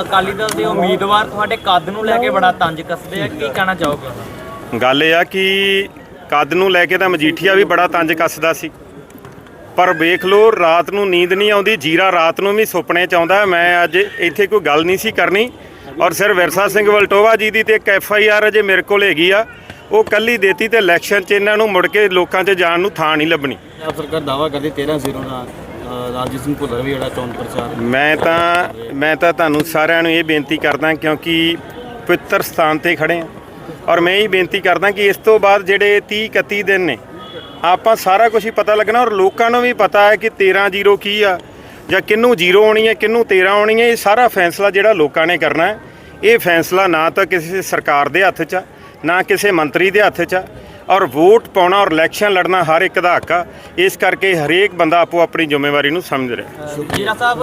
ਅਕਾਲੀ ਦਲ ਦੇ ਉਮੀਦਵਾਰ ਤੁਹਾਡੇ ਕੱਦ ਨੂੰ ਲੈ ਕੇ ਬੜਾ ਤੰਜ ਕੱਸਦੇ ਆ ਕੀ ਕਹਿਣਾ ਚਾਹੋਗੇ? ਗੱਲ ਇਹ ਆ ਕਿ ਕੱਦ ਨੂੰ ਲੈ ਕੇ ਤਾਂ ਮਜੀਠੀਆ ਵੀ ਬੜਾ ਤੰਜ ਕੱਸਦਾ ਸੀ। ਪਰ ਵੇਖ ਲਓ ਰਾਤ ਨੂੰ ਨੀਂਦ ਨਹੀਂ ਆਉਂਦੀ ਜੀਰਾ ਰਾਤ ਨੂੰ ਵੀ ਸੁਪਨੇ ਚ ਆਉਂਦਾ। ਮੈਂ ਅੱਜ ਇੱਥੇ ਕੋਈ ਗੱਲ ਨਹੀਂ ਸੀ ਕਰਨੀ। ਔਰ ਸਿਰ ਵਿਰਸਾ ਸਿੰਘ ਵਲਟੋਵਾ ਜੀ ਦੀ ਤੇ ਇੱਕ ਐਫ ਆਈ ਆਰ ਅਜੇ ਮੇਰੇ ਕੋਲ ਹੈਗੀ ਆ। ਉਹ ਕੱਲੀ ਦੇਤੀ ਤੇ ਇਲੈਕਸ਼ਨ 'ਚ ਇਹਨਾਂ ਨੂੰ ਮੁੜ ਕੇ ਲੋਕਾਂ 'ਚ ਜਾਣ ਨੂੰ ਥਾਂ ਨਹੀਂ ਲੱਭਣੀ। ਪੰਜਾਬ ਸਰਕਾਰ ਦਾਵਾ ਕਰਦੀ 13 ਜ਼ੀਰੋ ਦਾ ਅ, ਸਿੰਘ ਭੁੱਲਰ ਵੀ ਜਿਹੜਾ ਚੋਣ ਪ੍ਰਚਾਰ ਮੈਂ ਤਾਂ ਮੈਂ ਤਾਂ ਤੁਹਾਨੂੰ ਸਾਰਿਆਂ ਨੂੰ ਇਹ ਬੇਨਤੀ ਕਰਦਾ ਕਿਉਂਕਿ ਪਵਿੱਤਰ ਸਥਾਨ ਤੇ ਖੜੇ ਆ ਔਰ ਮੈਂ ਇਹ ਬੇਨਤੀ ਕਰਦਾ ਕਿ ਇਸ ਤੋਂ ਬਾਅਦ ਜਿਹੜੇ 30 31 ਦਿਨ ਨੇ ਆਪਾਂ ਸਾਰਾ ਕੁਝ ਹੀ ਪਤਾ ਲੱਗਣਾ ਔਰ ਲੋਕਾਂ ਨੂੰ ਵੀ ਪਤਾ ਹੈ ਕਿ 13 ਜ਼ੀਰੋ ਕੀ ਆ ਜਾਂ ਕਿੰਨੂੰ ਜ਼ੀਰੋ ਆਉਣੀ ਹੈ ਕਿੰਨੂੰ 13 ਆਉਣੀ ਹੈ ਇਹ ਸਾਰਾ ਫੈਸਲਾ ਜਿਹੜਾ ਲੋਕਾਂ ਨੇ ਕਰਨਾ ਹੈ। ਇਹ ਫੈਸਲਾ ਨਾ ਤਾਂ ਕਿਸੇ ਸਰਕਾਰ ਦੇ ਹੱਥ 'ਚ ਆ ਨਾ ਕਿਸੇ ਮੰਤਰੀ ਦੇ ਹੱਥ 'ਚ ਆ ਔਰ ਵੋਟ ਪਾਉਣਾ ਔਰ ਇਲੈਕਸ਼ਨ ਲੜਨਾ ਹਰ ਇੱਕ ਦਾ ਹੱਕ ਆ। ਇਸ ਕਰਕੇ ਹਰੇਕ ਬੰਦਾ ਆਪੋ ਆਪਣੀ ਜ਼ਿੰਮੇਵਾਰੀ ਨੂੰ ਸਮਝ ਰਿਹਾ। ਜੀਰਾ ਸਾਹਿਬ।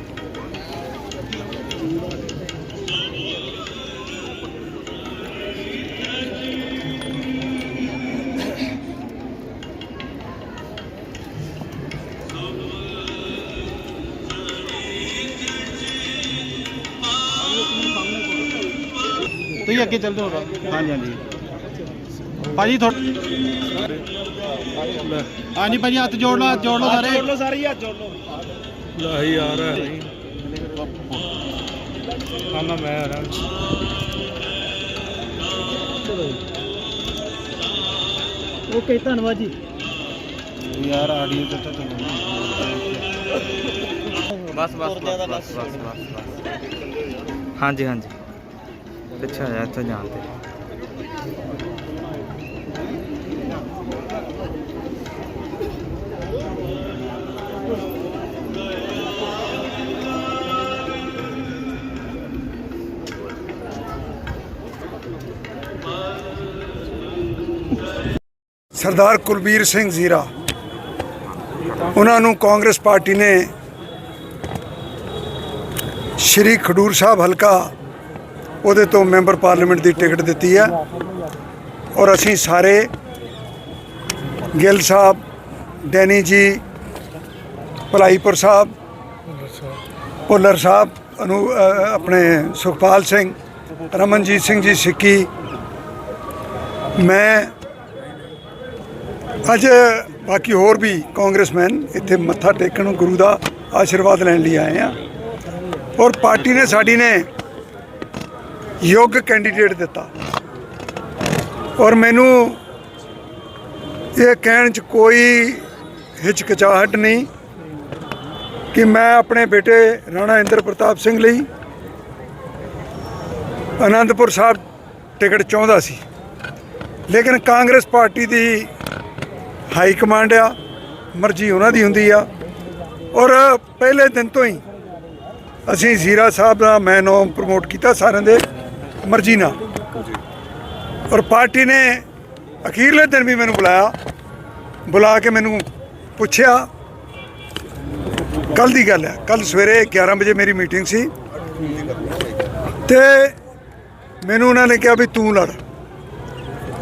ਤੁਸੀਂ ਅੱਗੇ ਚੱਲ ਜਾਓ ਹਾਂਜੀ ਹਾਂਜੀ ਭਾਜੀ ਤੁਹਾਡੇ ਹਾਂਜੀ ਭਾਜੀ ਹੱਥ ਜੋੜ ਲਓ ਹੱਥ ਜੋੜ ਲਓ ਸਾਰੇ ਜੋੜ ਲਓ ਸਾਰੇ ਹੱਥ ਜੋੜ ਲਓ ਲਾਹੀ ਯਾਰ ਆਨਾ ਮੈਂ ਯਾਰ ਓਕੇ ਧੰਨਵਾਦ ਜੀ ਯਾਰ ਆਡੀਓ ਤੇ ਤਾਂ ਬਸ ਬਸ ਬਸ ਬਸ ਬਸ ਬਸ ਹਾਂਜੀ ਹਾਂਜੀ ਪਿੱਛੇ ਆ ਜਾ ਇੱਥੋਂ ਜਾਣ ਤੇ। ਸਰਦਾਰ ਕੁਲਬੀਰ ਸਿੰਘ ਜ਼ੀਰਾ, ਉਹਨਾਂ ਨੂੰ ਕਾਂਗਰਸ ਪਾਰਟੀ ਨੇ ਸ਼੍ਰੀ ਖਡੂਰ ਸਾਹਿਬ ਹਲਕਾ ਉਹਦੇ ਤੋਂ ਮੈਂਬਰ ਪਾਰਲੀਮੈਂਟ ਦੀ ਟਿਕਟ ਦਿੱਤੀ ਹੈ ਔਰ ਅਸੀਂ ਸਾਰੇ ਗਿੱਲ ਸਾਹਿਬ, ਡੈਨੀ ਜੀ, ਭਲਾਈਪੁਰ ਸਾਹਿਬ, ਭੁੱਲਰ ਸਾਹਿਬ, ਅਨੂ ਆਪਣੇ ਸੁਖਪਾਲ ਸਿੰਘ, ਰਮਨਜੀਤ ਸਿੰਘ ਜੀ ਸਿੱਕੀ। ਮੈਂ ਅੱਜ ਬਾਕੀ ਹੋਰ ਵੀ ਕਾਂਗਰਸਮੈਨ ਇੱਥੇ ਮੱਥਾ ਟੇਕਣ ਗੁਰੂ ਦਾ ਆਸ਼ੀਰਵਾਦ ਲੈਣ ਲਈ ਆਏ ਆ। ਔਰ ਪਾਰਟੀ ਨੇ, ਸਾਡੀ ਨੇ ਯੋਗ ਕੈਂਡੀਡੇਟ ਦਿੱਤਾ। ਔਰ ਮੈਨੂੰ ਇਹ ਕਹਿਣ 'ਚ ਕੋਈ ਹਿਚਕਚਾਹਟ ਨਹੀਂ ਕਿ ਮੈਂ ਆਪਣੇ ਬੇਟੇ ਰਾਣਾ ਇੰਦਰ ਪ੍ਰਤਾਪ ਸਿੰਘ ਲਈ ਅਨੰਦਪੁਰ ਸਾਹਿਬ ਟਿਕਟ ਚਾਹੁੰਦਾ ਸੀ। ਲੇਕਿਨ ਕਾਂਗਰਸ ਪਾਰਟੀ ਦੀ ਹਾਈ ਕਮਾਂਡ ਆ, ਮਰਜ਼ੀ ਉਹਨਾਂ ਦੀ ਹੁੰਦੀ ਆ। ਔਰ ਪਹਿਲੇ ਦਿਨ ਤੋਂ ਹੀ ਅਸੀਂ ਜ਼ੀਰਾ ਸਾਹਿਬ ਦਾ ਮੈਂ ਨਾਮ ਪ੍ਰਮੋਟ ਕੀਤਾ ਸਾਰਿਆਂ ਦੇ। ਮਰਜ਼ੀ ਨਾਲ। ਔਰ ਪਾਰਟੀ ਨੇ ਅਖੀਰਲੇ ਦਿਨ ਵੀ ਮੈਨੂੰ ਬੁਲਾਇਆ, ਬੁਲਾ ਕੇ ਮੈਨੂੰ ਪੁੱਛਿਆ। ਕੱਲ ਦੀ ਗੱਲ ਹੈ ਕੱਲ ਸਵੇਰੇ 11 ਵਜੇ ਮੇਰੀ ਮੀਟਿੰਗ ਸੀ। ਤੇ ਮੈਨੂੰ ਉਹਨਾਂ ਨੇ ਕਿਹਾ ਵੀ ਤੂੰ ਲੜ,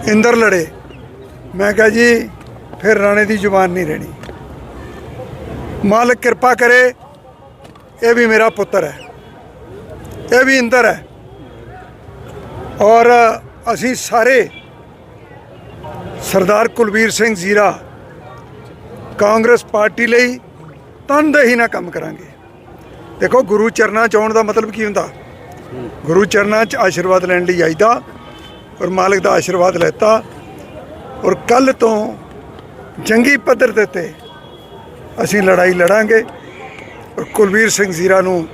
ਇੰਦਰ ਲੜੇ। ਮੈਂ ਕਿਹਾ ਜੀ, ਫਿਰ ਰਾਣੇ ਦੀ ਜ਼ੁਬਾਨ ਨਹੀਂ ਰਹਿਣੀ। ਮਾਲਕ ਕਿਰਪਾ ਕਰੇ, ਇਹ ਵੀ ਮੇਰਾ ਪੁੱਤਰ ਹੈ, ਇਹ ਵੀ ਇੰਦਰ ਹੈ। ਔਰ ਅਸੀਂ ਸਾਰੇ ਸਰਦਾਰ ਕੁਲਵੀਰ ਸਿੰਘ ਜ਼ੀਰਾ ਕਾਂਗਰਸ ਪਾਰਟੀ ਲਈ ਤਨਦੇਹੀ ਨਾਲ ਕੰਮ ਕਰਾਂਗੇ। ਦੇਖੋ, ਗੁਰੂ ਚਰਨਾਂ ਚ ਆਉਣ ਦਾ ਮਤਲਬ ਕੀ ਹੁੰਦਾ? ਗੁਰੂ ਚਰਨਾਂ ਚ ਆਸ਼ੀਰਵਾਦ ਲੈਣ ਲਈ ਆਈਦਾ ਔਰ ਮਾਲਕ ਦਾ ਆਸ਼ੀਰਵਾਦ ਲੈਤਾ ਔਰ ਕੱਲ ਤੋਂ ਜੰਗੀ ਪੱਧਰ ਦੇ ਤੇ ਅਸੀਂ ਲੜਾਈ ਲੜਾਂਗੇ ਔਰ ਕੁਲਵੀਰ ਸਿੰਘ ਜ਼ੀਰਾ ਨੂੰ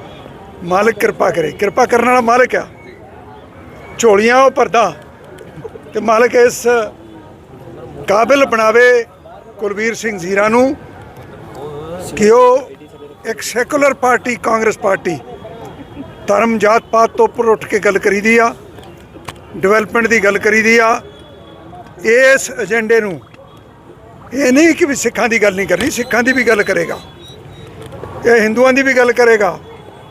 ਮਾਲਕ ਕਿਰਪਾ ਕਰੇ। ਕਿਰਪਾ ਕਰਨ ਵਾਲਾ ਮਾਲਕ ਆ। ਝੋਲੀਆਂ ਉਹ ਭਰਦਾ ਤੇ ਮਾਲਕ ਇਸ ਕਾਬਿਲ ਬਣਾਵੇ ਕੁਲਵੀਰ ਸਿੰਘ ਜ਼ੀਰਾ ਨੂੰ ਕਿ ਉਹ ਇੱਕ ਸੈਕੂਲਰ ਪਾਰਟੀ, ਕਾਂਗਰਸ ਪਾਰਟੀ ਧਰਮ ਜਾਤ ਪਾਤ ਤੋਂ ਉੱਪਰ ਉੱਠ ਕੇ ਗੱਲ ਕਰੀਦੀ ਆ, ਡਿਵੈਲਪਮੈਂਟ ਦੀ ਗੱਲ ਕਰੀਦੀ ਆ, ਇਸ ਏਜੰਡੇ ਨੂੰ ਇਹ ਨਹੀਂ ਕਿ ਵੀ ਸਿੱਖਾਂ ਦੀ ਗੱਲ ਨਹੀਂ ਕਰਨੀ, ਸਿੱਖਾਂ ਦੀ ਵੀ ਗੱਲ ਕਰੇਗਾ, ਇਹ ਹਿੰਦੂਆਂ ਦੀ ਵੀ ਗੱਲ ਕਰੇਗਾ,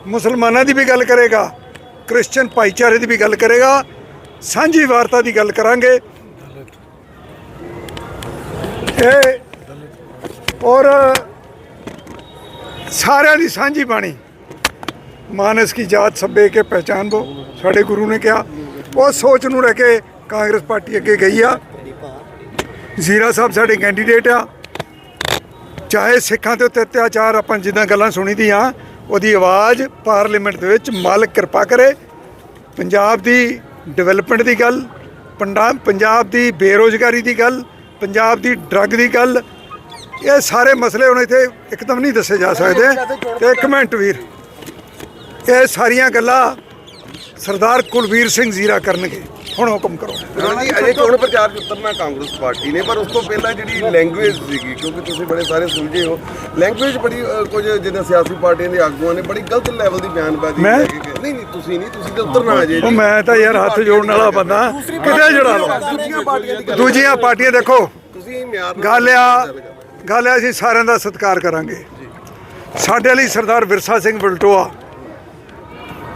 ਮੁਸਲਮਾਨਾਂ ਦੀ ਵੀ ਗੱਲ ਕਰੇਗਾ ਕ੍ਰਿਸਚੀਅਨ ਭਾਈਚਾਰੇ ਦੀ ਵੀ ਗੱਲ ਕਰੇਗਾ, ਸਾਂਝੀ ਵਾਰਤਾ ਦੀ ਗੱਲ ਕਰਾਂਗੇ। ਇਹ ਔਰ ਸਾਰਿਆਂ ਦੀ ਸਾਂਝੀ ਬਾਣੀ। ਮਾਨਸ ਕੀ ਜਾਤ ਸਭੇ ਕੇ ਪਹਿਚਾਨ ਬੋ, ਸਾਡੇ ਗੁਰੂ ਨੇ ਕਿਹਾ। ਉਹ ਸੋਚ ਨੂੰ ਰਹਿ ਕੇ ਕਾਂਗਰਸ ਪਾਰਟੀ ਅੱਗੇ ਗਈ ਆ। ਜ਼ੀਰਾ ਸਾਹਿਬ ਸਾਡੇ ਕੈਂਡੀਡੇਟ ਆ। ਚਾਹੇ ਸਿੱਖਾਂ ਦੇ ਉੱਤੇ ਅਤਿਆਚਾਰ ਆਪਾਂ ਜਿੱਦਾਂ ਗੱਲਾਂ ਸੁਣੀ ਦੀਆਂ ਉਹਦੀ ਆਵਾਜ਼ ਪਾਰਲੀਮੈਂਟ ਦੇ ਵਿੱਚ ਮਾਲਕ ਕਿਰਪਾ ਕਰੇ। ਪੰਜਾਬ ਦੀ ਡਿਵੈਲਪਮੈਂਟ ਦੀ ਗੱਲ, ਪੰਡਾ- ਪੰਜਾਬ ਦੀ ਬੇਰੋਜ਼ਗਾਰੀ ਦੀ ਗੱਲ, ਪੰਜਾਬ ਦੀ ਡਰੱਗ ਦੀ ਗੱਲ, ਇਹ ਸਾਰੇ ਮਸਲੇ ਹੁਣ ਇੱਥੇ ਇੱਕਦਮ ਨਹੀਂ ਦੱਸੇ ਜਾ ਸਕਦੇ। ਤੇ ਇੱਕ ਮਿੰਟ ਵੀਰ, ਇਹ ਸਾਰੀਆਂ ਗੱਲਾਂ ਸਰਦਾਰ ਕੁਲਵੀਰ ਸਿੰਘ ਜ਼ੀਰਾ ਕਰਨਗੇ। ਹੁਣ ਹੁਕਮ ਕਰੋ। ਰਾਣਾ ਜੀ ਅਜੇ ਚੋਣ ਪ੍ਰਚਾਰ 'ਚ ਉਤਰਨਾ ਕਾਂਗਰਸ ਪਾਰਟੀ ਨੇ ਪਰ ਉਸ ਤੋਂ ਪਹਿਲਾਂ ਜਿਹੜੀ ਲੈਂਗੁਏਜ ਸੀਗੀ ਕਿਉਂਕਿ ਤੁਸੀਂ ਬੜੇ ਸਾਰੇ ਸੁਲਝੇ ਹੋ ਲੈਂਗੁਏਜ ਬੜੀ ਅ, ਕੁਝ ਜਿੱਦਾਂ ਸਿਆਸੀ ਪਾਰਟੀਆਂ ਦੇ ਆਗੂਆਂ ਨੇ ਬੜੀ ਗਲਤ ਲੈਵਲ ਦੀ ਬਿਆਨਬਾਜ਼ੀ ਮੈਂ? ਲੈ ਕੇ ਗਏ। ਨਹੀਂ ਨਹੀਂ ਤੁਸੀਂ ਨਹੀਂ ਤੁਸੀਂ ਤਾਂ ਉਤਰਨਾ ਅਜੇ ਉਹ ਮੈਂ ਤਾਂ ਯਾਰ ਹੱਥ ਜੋੜਨ ਵਾਲਾ ਬੰਦਾ। ਕਿਤੇ ਜੜਾ ਲਓ। ਦੂਜੀਆਂ ਪਾਰਟੀਆਂ ਦੀ ਗੱਲ ਦੂਜੀਆਂ ਪਾਰਟੀਆਂ ਦੇਖੋ। ਤੁਸੀਂ ਮਿਆਰ ਨਾਲ ਗੱਲ ਆ ਗੱਲ ਆ ਅਸੀਂ ਸਾਰਿਆਂ ਦਾ ਸਤਿਕਾਰ ਕਰਾਂਗੇ। ਸਾਡੇ ਲਈ ਸਰਦਾਰ ਵਿਰਸਾ ਸਿੰਘ ਵਲਟੋਆ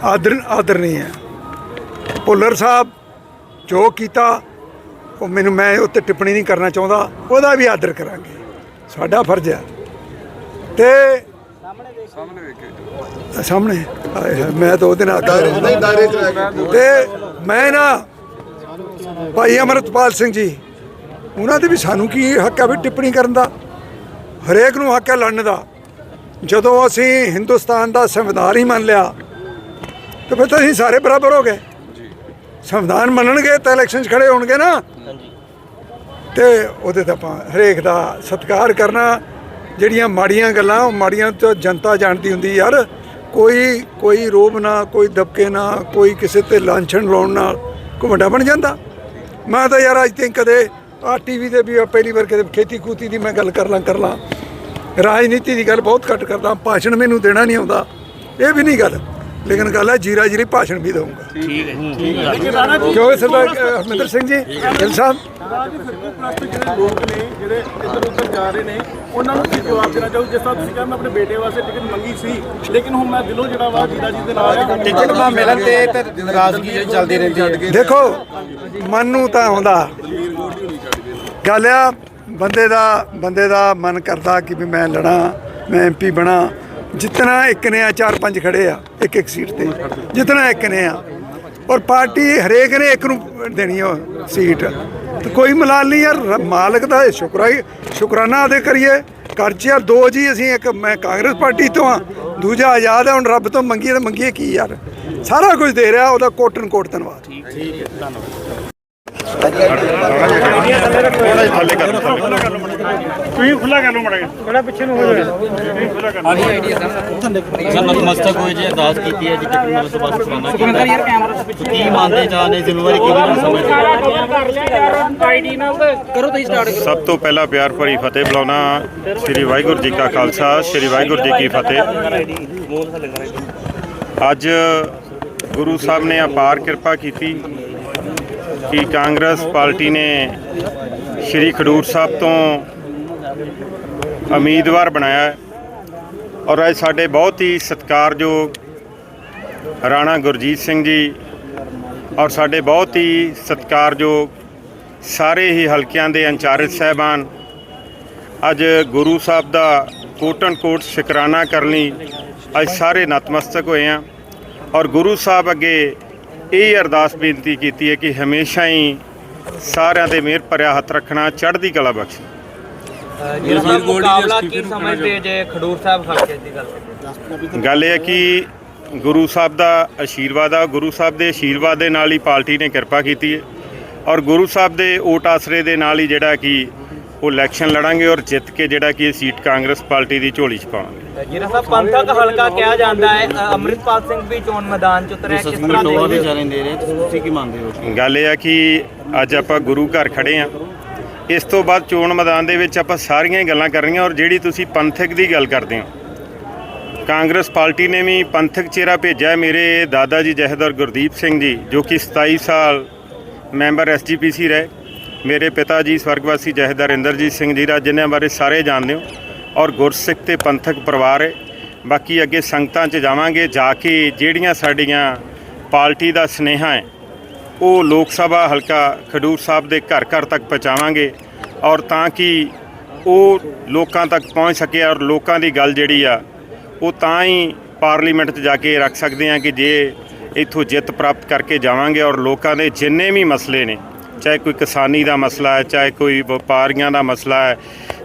ਆਦਰ ਆਦਰਨੀ ਹੈ। ਭੁੱਲਰ ਸਾਹਿਬ ਜੋ ਕੀਤਾ ਉਹ ਮੈਨੂੰ ਮੈਂ ਉੱਤੇ ਟਿੱਪਣੀ ਨਹੀਂ ਕਰਨਾ ਚਾਹੁੰਦਾ ਉਹਦਾ ਵੀ ਆਦਰ ਕਰਾਂਗੇ। ਸਾਡਾ ਫਰਜ਼ ਹੈ। ਤੇ ਸਾਹਮਣੇ ਸਾਹਮਣੇ ਹਾਏ ਹਾਏ, ਮੈਂ ਤਾਂ ਉਹਦੇ ਨਾਲ ਦਾਇਰੇ ਨਹੀਂ ਤੇ ਮੈਂ ਨਾ ਭਾਈ ਅਮਰਤਪਾਲ ਸਿੰਘ ਜੀ ਉਹਨਾਂ ਦੇ ਵੀ ਸਾਨੂੰ ਕੀ ਹੱਕ ਹੈ ਵੀ ਟਿੱਪਣੀ ਕਰਨ ਦਾ? ਹਰੇਕ ਨੂੰ ਹੱਕ ਹੈ ਲੜਨ ਦਾ। ਜਦੋਂ ਅਸੀਂ ਹਿੰਦੁਸਤਾਨ ਦਾ ਸੰਵਿਧਾਨ ਹੀ ਮੰਨ ਲਿਆ ਤੇ ਫਿਰ ਤਾਂ ਅਸੀਂ ਸਾਰੇ ਬਰਾਬਰ ਹੋ ਗਏ ਸੰਵਿਧਾਨ ਮੰਨਣਗੇ ਤਾਂ ਇਲੈਕਸ਼ਨ 'ਚ ਖੜੇ ਹੋਣਗੇ ਨਾ। ਤੇ ਉਹਦੇ ਤਾਂ ਆਪਾਂ ਹਰੇਕ ਦਾ ਸਤਿਕਾਰ ਕਰਨਾ। ਜਿਹੜੀਆਂ ਮਾੜੀਆਂ ਗੱਲਾਂ, ਉਹ ਮਾੜੀਆਂ ਤੋਂ ਜਨਤਾ ਜਾਣਦੀ ਹੁੰਦੀ ਯਾਰ। ਕੋਈ ਕੋਈ ਰੋਬ ਨਾ, ਕੋਈ ਦਬਕੇ ਨਾ, ਕੋਈ ਕਿਸੇ ਤੇ ਲਾਂਛਣ ਲਾਉਣ ਨਾਲ ਕੋਈ ਬਣ ਜਾਂਦਾ। ਮੈਂ ਤਾਂ ਯਾਰ ਅੱਜ ਤੱਕ ਕਦੇ ਆ ਟੀਵੀ ਤੇ ਵੀ ਪਹਿਲੀ ਵਾਰ ਕਦੇ ਖੇਤੀ ਖੂਤੀ ਦੀ ਮੈਂ ਗੱਲ ਕਰ ਲਾਂ ਕਰ ਲਾਂ। ਰਾਜਨੀਤੀ ਦੀ ਗੱਲ ਬਹੁਤ ਘੱਟ ਕਰਦਾ, ਭਾਸ਼ਣ ਮੈਨੂੰ ਦੇਣਾ ਨਹੀਂ ਆਉਂਦਾ। ਇਹ ਵੀ ਨਹੀਂ ਗੱਲ। ਲੇਕਿਨ ਗੱਲ ਹੈ ਜੀਰਾ ਜੀਰੀ ਭਾਸ਼ਣ ਵੀ ਦਊਂਗਾ। ਕਿਉਂਕਿ ਸਰਦਾਰ ਅ, ਹਰਮਿੰਦਰ ਸਿੰਘ ਜੀ ਗਿੱਲ ਸਾਹਿਬ? ਰਾਜ ਫਿਰਕੂ ਪ੍ਰਸਤ ਜਿਹੜੇ ਲੋਕ ਨੇ ਜਿਹੜੇ ਇੱਧਰ ਉੱਧਰ ਜਾ ਰਹੇ ਨੇ ਉਹਨਾਂ ਨੂੰ ਕੀ ਜਵਾਬ ਦੇਣਾ ਚਾਹੋ। ਜਿਸ ਤਰ੍ਹਾਂ ਤੁਸੀਂ ਕਹਿੰਦੇ ਮੈਂ ਆਪਣੇ ਬੇਟੇ ਵਾਸਤੇ ਟਿਕਟ ਮੰਗੀ ਸੀ ਲੇਕਿਨ ਹੁਣ ਮੈਂ ਦਿਲੋਂ ਜਿਹੜਾ ਵਾ ਜੀਦਾ ਜੀ ਦੇ ਨਾਲ ਆ ਟਿਕਟ ਨਾ ਮਿਲਣ ਤੇ ਤੇ ਨਾਰਾਜ਼ਗੀ ਜਿਹੜੀ ਚੱਲਦੀ ਰਹਿੰਦੀ ਹੈ। ਦੇਖੋ ਮਨ ਨੂੰ ਤਾਂ ਆਉਂਦਾ। ਗੱਲ ਆ ਬੰਦੇ ਦਾ ਬੰਦੇ ਦਾ ਮਨ ਕਰਦਾ ਕਿ ਵੀ ਮੈਂ ਲੜਾਂ ਮੈਂ ਐਮਪੀ ਬਣਾ ਜਿਤਨਾ ਇੱਕ ਨੇ ਆ, ਚਾਰ ਪੰਜ ਖੜੇ ਆ, ਇੱਕ ਇੱਕ ਸੀਟ ਤੇ। ਜਿਤਨਾ ਇੱਕ ਨੇ ਆ। ਔਰ ਪਾਰਟੀ ਹਰੇਕ ਨੇ ਇੱਕ ਨੂੰ ਦੇਣੀ ਆ ਸੀਟ। ਤੇ ਕੋਈ ਮਲਾਲ ਨਹੀਂ ਯਾਰ ਮਾਲਕ ਦਾ ਇਹ ਸ਼ੁਕਰਾਈ ਸ਼ੁਕਰਾਨਾ ਅਦੇ ਕਰੀਏ। ਕਰਜ਼ 'ਚ ਯਾਰ ਦੋ ਜੀ, ਅਸੀਂ ਇੱਕ, ਮੈਂ ਕਾਂਗਰਸ ਪਾਰਟੀ ਤੋਂ ਆ। ਦੂਜਾ ਆਜ਼ਾਦ ਹੈ ਹੁਣ ਰੱਬ ਤੋਂ ਮੰਗੀਏ ਤਾਂ ਮੰਗੀਏ ਕੀ ਯਾਰ? ਸਾਰਾ ਕੁਝ ਦੇ ਰਿਹਾ, ਉਹਦਾ ਕੋਟਨ ਕੋਟ ਧੰਨਵਾਦ ਧੰਨਵਾਦ। ਸਰ। ਨਤਮਸਤਕ ਹੋਏ ਜੀ ਅਰਦਾਸ ਕੀਤੀ ਹੈ ਜੀ ਟਿਕਟ ਮਿਲਣ ਤੋਂ ਬਾਅਦ ਸੁਣਾਉਣਾ ਸੁਖਿੰਦਰ ਯਾਰ ਕੈਮਰਾ ਪਿੱਛੇ ਕੀ ਮੰਨਦੇ ਚਾਹਨੇ ਜ਼ਿੰਮੇਵਾਰੀ ਕਿਹਦੀ ਨਹੀਂ ਸਮਝਦੇ ਸਭ ਤੋਂ ਪਹਿਲਾਂ ਪਿਆਰ ਭਰੀ ਫਤਿਹ ਬੁਲਾਉਣਾ ਸ੍ਰੀ ਵਾਹਿਗੁਰੂ ਜੀ ਕਾ ਖਾਲਸਾ ਸ੍ਰੀ ਵਾਹਿਗੁਰੂ ਜੀ ਕੀ ਫਤਿਹ। ਅੱਜ ਗੁਰੂ ਸਾਹਿਬ ਨੇ ਅਪਾਰ ਕਿਰਪਾ ਕੀਤੀ। ਕਿ ਕਾਂਗਰਸ ਪਾਰਟੀ ਨੇ ਸ੍ਰੀ ਖਡੂਰ ਸਾਹਿਬ ਤੋਂ ਉਮੀਦਵਾਰ ਬਣਾਇਆ ਔਰ ਅੱਜ ਸਾਡੇ ਬਹੁਤ ਹੀ ਸਤਿਕਾਰਯੋਗ ਰਾਣਾ ਗੁਰਜੀਤ ਸਿੰਘ ਜੀ ਔਰ ਸਾਡੇ ਬਹੁਤ ਹੀ ਸਤਿਕਾਰਯੋਗ ਸਾਰੇ ਹੀ ਹਲਕਿਆਂ ਦੇ ਇੰਚਾਰਜ ਸਾਹਿਬਾਨ, ਅੱਜ ਗੁਰੂ ਸਾਹਿਬ ਦਾ ਕੋਟਨ ਕੋਟ ਸ਼ੁਕਰਾਨਾ ਕਰਨ ਲਈ ਅੱਜ ਸਾਰੇ ਨਤਮਸਤਕ ਹੋਏ ਆ ਔਰ ਗੁਰੂ ਸਾਹਿਬ ਅੱਗੇ ਇਹ ਅਰਦਾਸ ਬੇਨਤੀ ਕੀਤੀ ਹੈ ਕਿ ਹਮੇਸ਼ਾ ਹੀ ਸਾਰਿਆਂ ਦੇ ਮਿਹਰ ਭਰਿਆ ਹੱਥ ਰੱਖਣਾ ਚੜ੍ਹਦੀ ਕਲਾ ਬਖਸ਼ ਜਸਵੀਰ ਮੁਕਾਬਲਾ ਕੀ ਸਮਝਦੇ ਜੇ ਖਡੂਰ ਸਾਹਿਬ ਹਲਕੇ ਦੀ ਗੱਲ? ਕਰੀਏ ਗੱਲ ਇਹ ਹੈ ਕਿ ਗੁਰੂ ਸਾਹਿਬ ਦਾ ਆਸ਼ੀਰਵਾਦ ਆ ਗੁਰੂ ਸਾਹਿਬ ਦੇ ਆਸ਼ੀਰਵਾਦ ਦੇ ਨਾਲ ਹੀ ਪਾਰਟੀ ਨੇ ਕਿਰਪਾ ਕੀਤੀ ਹੈ ਔਰ ਗੁਰੂ ਸਾਹਿਬ ਦੇ ਓਟ ਆਸਰੇ ਦੇ ਨਾਲ ਹੀ ਜਿਹੜਾ ਕਿ ਉਹ ਇਲੈਕਸ਼ਨ ਲੜਾਂਗੇ ਔਰ ਜਿੱਤ ਕੇ ਜਿਹੜਾ ਕਿ ਇਹ ਸੀਟ ਕਾਂਗਰਸ ਪਾਰਟੀ ਦੀ ਝੋਲੀ 'ਚ ਪਾਵਾਂਗੇ। ਜਿਹੜਾ ਸਾਹਿਬ ਪੰਥਕ ਹਲਕਾ ਕਿਹਾ ਜਾਂਦਾ ਹੈ ਅੰਮ੍ਰਿਤਪਾਲ ਸਿੰਘ ਵੀ ਚੋਣ ਮੈਦਾਨ ਚ ਉਤਰਿਆ ਕਿਸ ਤਰ੍ਹਾਂ ਦੇ ਗੱਲ ਇਹ ਆ ਕਿ ਅੱਜ ਆਪਾਂ ਗੁਰੂ ਘਰ ਖੜੇ ਆ ਇਸ ਤੋਂ ਬਾਅਦ ਚੋਣ ਮੈਦਾਨ ਦੇ ਵਿੱਚ ਆਪਾਂ ਸਾਰੀਆਂ ਹੀ ਗੱਲਾਂ ਕਰਨੀਆਂ ਔਰ ਜਿਹੜੀ ਤੁਸੀਂ ਪੰਥਕ ਦੀ ਗੱਲ ਕਰਦੇ ਹੋ। ਕਾਂਗਰਸ ਪਾਰਟੀ ਨੇ ਵੀ ਪੰਥਕ ਚਿਹਰਾ ਭੇਜਿਆ ਹੈ। ਮੇਰੇ ਦਾਦਾ ਜੀ ਜਹਦਰ ਗੁਰਦੀਪ ਸਿੰਘ ਜੀ ਜੋ ਕਿ 27 ਸਾਲ ਮੈਂਬਰ ਐਸਜੀਪੀਸੀ ਰਹੇ। ਮੇਰੇ ਪਿਤਾ ਜੀ ਸਵਰਗਵਾਸੀ ਜਹਦਰ ਇੰਦਰਜੀਤ ਸਿੰਘ ਜੀ ਦਾ ਜਿਨ੍ਹਾਂ ਬਾਰੇ ਸਾਰੇ ਜਾਣਦੇ ਹੋ। ਔਰ ਗੁਰਸਿੱਖ ਤੇ ਪੰਥਕ ਪਰਿਵਾਰ ਹੈ। ਬਾਕੀ ਅੱਗੇ ਸੰਗਤਾਂ 'ਚ ਜਾਵਾਂਗੇ, ਜਾ ਕੇ ਜਿਹੜੀਆਂ ਸਾਡੀਆਂ ਪਾਰਟੀ ਦਾ ਸਨੇਹਾ ਹੈ, ਉਹ ਲੋਕ ਸਭਾ ਹਲਕਾ ਖਡੂਰ ਸਾਹਿਬ ਦੇ ਘਰ ਘਰ ਤੱਕ ਪਹੁੰਚਾਵਾਂਗੇ ਔਰ ਤਾਂ ਕਿ ਉਹ ਲੋਕਾਂ ਤੱਕ ਪਹੁੰਚ ਸਕੇ ਔਰ ਲੋਕਾਂ ਦੀ ਗੱਲ ਜਿਹੜੀ ਆ, ਉਹ ਤਾਂ ਹੀ ਪਾਰਲੀਮੈਂਟ 'ਚ ਜਾ ਕੇ ਰੱਖ ਸਕਦੇ ਆ ਕਿ ਜੇ ਇੱਥੋਂ ਜਿੱਤ ਪ੍ਰਾਪਤ ਕਰਕੇ ਜਾਵਾਂਗੇ ਔਰ ਲੋਕਾਂ ਦੇ ਜਿੰਨੇ ਵੀ ਮਸਲੇ ਨੇ, ਚਾਹੇ ਕੋਈ ਕਿਸਾਨੀ ਦਾ ਮਸਲਾ ਹੈ, ਚਾਹੇ ਕੋਈ ਵਪਾਰੀਆਂ ਦਾ ਮਸਲਾ ਹੈ,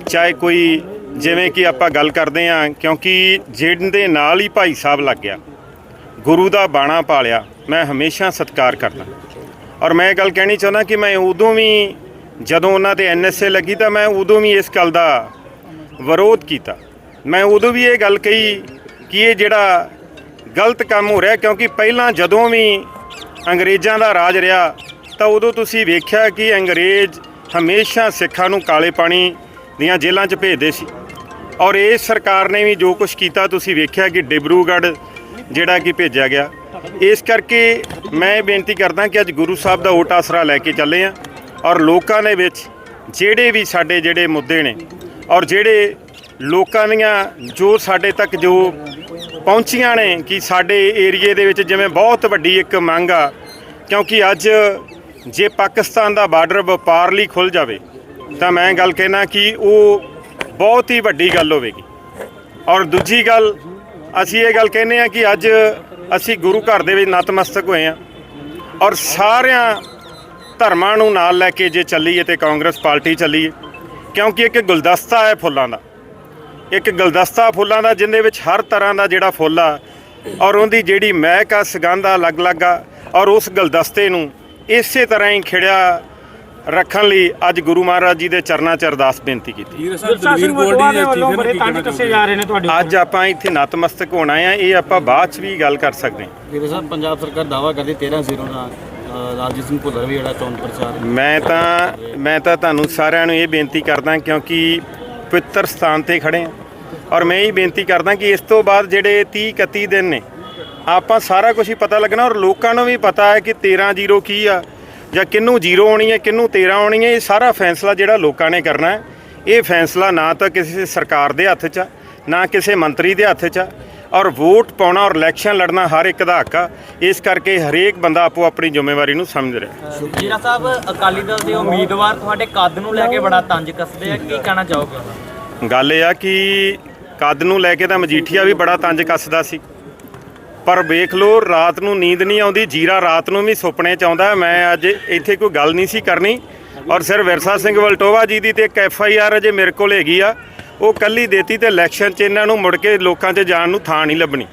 ਚਾਹੇ ਕੋਈ ਜਿਵੇਂ ਕਿ ਆਪਾਂ ਗੱਲ ਕਰਦੇ ਹਾਂ, ਕਿਉਂਕਿ ਜਿਹਦੇ ਨਾਲ ਹੀ ਭਾਈ ਸਾਹਿਬ ਲੱਗ ਗਿਆ, ਗੁਰੂ ਦਾ ਬਾਣਾ ਪਾਲਿਆ, ਮੈਂ ਹਮੇਸ਼ਾ ਸਤਿਕਾਰ ਕਰਦਾ। ਔਰ ਮੈਂ ਇਹ ਗੱਲ ਕਹਿਣੀ ਚਾਹੁੰਦਾ ਕਿ ਮੈਂ ਉਦੋਂ ਵੀ ਜਦੋਂ ਉਹਨਾਂ ਤੇ ਐਨਐਸਏ ਲੱਗੀ ਤਾਂ ਮੈਂ ਉਦੋਂ ਵੀ ਇਸ ਗੱਲ ਦਾ ਵਿਰੋਧ ਕੀਤਾ। ਮੈਂ ਉਦੋਂ ਵੀ ਇਹ ਗੱਲ ਕਹੀ ਕਿ ਇਹ ਜਿਹੜਾ ਗਲਤ ਕੰਮ ਹੋ ਰਿਹਾ, ਕਿਉਂਕਿ ਪਹਿਲਾਂ ਜਦੋਂ ਵੀ ਅੰਗਰੇਜ਼ਾਂ ਦਾ ਰਾਜ ਰਿਹਾ, ਤਾਂ ਉਦੋਂ ਤੁਸੀਂ ਵੇਖਿਆ ਕਿ ਅੰਗਰੇਜ਼ ਹਮੇਸ਼ਾ ਸਿੱਖਾਂ ਨੂੰ ਕਾਲੇ ਪਾਣੀ ਦੀਆਂ ਜੇਲ੍ਹਾਂ 'ਚ ਭੇਜਦੇ ਸੀ। ਔਰ ਇਸ ਸਰਕਾਰ ਨੇ ਵੀ ਜੋ ਕੁਝ ਕੀਤਾ, ਤੁਸੀਂ ਵੇਖਿਆ ਕਿ ਡਿਬਰੂਗੜ੍ਹ ਜਿਹੜਾ ਕਿ ਭੇਜਿਆ ਗਿਆ। ਇਸ ਕਰਕੇ ਮੈਂ ਇਹ ਬੇਨਤੀ ਕਰਦਾ ਕਿ ਅੱਜ ਗੁਰੂ ਸਾਹਿਬ ਦਾ ਓਟ ਆਸਰਾ ਲੈ ਕੇ ਚੱਲੇ ਆ ਔਰ ਲੋਕਾਂ ਦੇ ਵਿੱਚ ਜਿਹੜੇ ਵੀ ਸਾਡੇ ਜਿਹੜੇ ਮੁੱਦੇ ਨੇ ਔਰ ਜਿਹੜੇ ਲੋਕਾਂ ਦੀਆਂ ਜੋ ਸਾਡੇ ਤੱਕ ਜੋ ਪਹੁੰਚੀਆਂ ਨੇ ਕਿ ਸਾਡੇ ਏਰੀਏ ਦੇ ਵਿੱਚ ਜਿਵੇਂ ਬਹੁਤ ਵੱਡੀ ਇੱਕ ਮੰਗ ਆ, ਕਿਉਂਕਿ ਅੱਜ ਜੇ ਪਾਕਿਸਤਾਨ ਦਾ ਬਾਰਡਰ ਵਪਾਰ ਲਈ ਖੁੱਲ ਜਾਵੇ, ਤਾਂ ਮੈਂ ਗੱਲ ਕਹਿਣਾ ਕਿ ਉਹ ਬਹੁਤ ਹੀ ਵੱਡੀ ਗੱਲ ਹੋਵੇਗੀ। ਔਰ ਦੂਜੀ ਗੱਲ, ਅਸੀਂ ਇਹ ਗੱਲ ਕਹਿੰਦੇ ਆ ਕਿ ਅੱਜ ਅਸੀਂ ਗੁਰੂ ਘਰ ਦੇ ਵਿੱਚ ਨਤਮਸਤਕ ਹੋਏ ਆ ਔਰ ਸਾਰਿਆਂ ਧਰਮਾਂ ਨੂੰ ਨਾਲ ਲੈ ਕੇ ਜੇ ਚੱਲੀਏ ਤੇ ਕਾਂਗਰਸ ਪਾਰਟੀ ਚੱਲੀਏ, ਕਿਉਂਕਿ ਇੱਕ ਗੁਲਦਸਤਾ ਹੈ ਫੁੱਲਾਂ ਦਾ। ਇੱਕ ਗੁਲਦਸਤਾ ਫੁੱਲਾਂ ਦਾ ਜਿੰਦੇ ਵਿੱਚ ਹਰ ਤਰ੍ਹਾਂ ਦਾ ਜਿਹੜਾ ਫੁੱਲ ਆ, ਔਰ ਉਹਦੀ ਜਿਹੜੀ ਮਹਿਕ ਆ, ਸੁਗੰਧ ਆ, ਅਲੱਗ-ਅਲੱਗ ਆ, ਔਰ ਉਸ ਗੁਲਦਸਤੇ ਨੂੰ ਇਸੇ ਤਰ੍ਹਾਂ ਹੀ ਖਿੜਿਆ ਰੱਖਣ ਲਈ ਅੱਜ ਗੁਰੂ ਮਹਾਰਾਜ ਜੀ ਦੇ ਚਰਨਾਂ 'ਚ ਅਰਦਾਸ ਬੇਨਤੀ ਕੀਤੀ। ਅੱਜ ਆਪਾਂ ਇੱਥੇ ਨਤਮਸਤਕ ਹੋਣਾ ਆ ਇਹ ਆਪਾਂ ਬਾਅਦ 'ਚ ਵੀ ਗੱਲ ਕਰ ਸਕਦੇ ਹਾਂ। ਵੀਰੇ ਸਾਹਿਬ ਪੰਜਾਬ ਸਰਕਾਰ ਦਾਵਾ ਕਰਦੀ 13 ਜ਼ੀਰੋ ਨਾਲ ਅ, ਰਾਜਜੀਤ ਸਿੰਘ ਭੁੱਲਰ ਵੀ ਜਿਹੜਾ ਚੋਣ ਪ੍ਰਚਾਰ ਮੈਂ ਤਾਂ ਮੈਂ ਤਾਂ ਤੁਹਾਨੂੰ ਸਾਰਿਆਂ ਨੂੰ ਇਹ ਬੇਨਤੀ ਕਰਦਾ ਕਿਉਂਕਿ ਪਵਿੱਤਰ ਸਥਾਨ ਤੇ ਖੜੇ ਆ ਔਰ ਮੈਂ ਇਹ ਬੇਨਤੀ ਕਰਦਾ ਕਿ ਇਸ ਤੋਂ ਬਾਅਦ ਜਿਹੜੇ 30 31 ਦਿਨ ਨੇ ਆਪਾਂ ਸਾਰਾ ਕੁਝ ਹੀ ਪਤਾ ਲੱਗਣਾ ਔਰ ਲੋਕਾਂ ਨੂੰ ਵੀ ਪਤਾ ਹੈ ਕਿ 13 ਜ਼ੀਰੋ ਕੀ ਆ। ਜਾਂ ਕਿੰਨੂੰ ਜ਼ੀਰੋ ਆਉਣੀ ਹੈ ਕਿੰਨੂੰ 13 ਆਉਣੀ ਹੈ ਇਹ ਸਾਰਾ ਫੈਸਲਾ ਜਿਹੜਾ ਲੋਕਾਂ ਨੇ ਕਰਨਾ ਹੈ। ਇਹ ਫੈਸਲਾ ਨਾ ਤਾਂ ਕਿਸੇ ਸਰਕਾਰ ਦੇ ਹੱਥ 'ਚ ਆ ਨਾ ਕਿਸੇ ਮੰਤਰੀ ਦੇ ਹੱਥ 'ਚ ਆ ਔਰ ਵੋਟ ਪਾਉਣਾ ਔਰ ਇਲੈਕਸ਼ਨ ਲੜਨਾ ਹਰ ਇੱਕ ਦਾ ਹੱਕ ਆ। ਇਸ ਕਰਕੇ ਹਰੇਕ ਬੰਦਾ ਆਪੋ ਆਪਣੀ ਜ਼ਿੰਮੇਵਾਰੀ ਨੂੰ ਸਮਝ ਰਿਹਾ। ਜੀਰਾ ਸਾਹਿਬ ਅਕਾਲੀ ਦਲ ਦੇ ਉਮੀਦਵਾਰ ਤੁਹਾਡੇ ਕੱਦ ਨੂੰ ਲੈ ਕੇ ਬੜਾ ਤੰਜ ਕੱਸਦੇ ਆ ਕੀ ਕਹਿਣਾ ਚਾਹੋਗੇ? ਗੱਲ ਇਹ ਆ ਕਿ ਕੱਦ ਨੂੰ ਲੈ ਕੇ ਤਾਂ ਮਜੀਠੀਆ ਵੀ ਬੜਾ ਤੰਜ ਕੱਸਦਾ ਸੀ। ਪਰ ਵੇਖ ਲਓ, ਰਾਤ ਨੂੰ ਨੀਂਦ ਨਹੀਂ ਆਉਂਦੀ, ਜੀਰਾ ਰਾਤ ਨੂੰ ਵੀ ਸੁਪਨੇ ਚ ਆਉਂਦਾ। ਮੈਂ ਅੱਜ ਇੱਥੇ ਕੋਈ ਗੱਲ ਨਹੀਂ ਸੀ ਕਰਨੀ। ਔਰ ਸਿਰ ਵਿਰਸਾ ਸਿੰਘ ਵਲਟੋਵਾ ਜੀ ਦੀ ਤੇ ਇੱਕ ਐਫ ਆਈ ਆਰ ਅਜੇ ਮੇਰੇ ਕੋਲ ਹੈਗੀ ਆ। ਉਹ ਕੱਲੀ ਦੇਤੀ ਤੇ ਇਲੈਕਸ਼ਨ ਚ ਇਹਨਾਂ ਨੂੰ ਮੁੜ ਕੇ ਲੋਕਾਂ 'ਚ ਜਾਣ ਨੂੰ ਥਾਂ ਨਹੀਂ ਲੱਭਣੀ।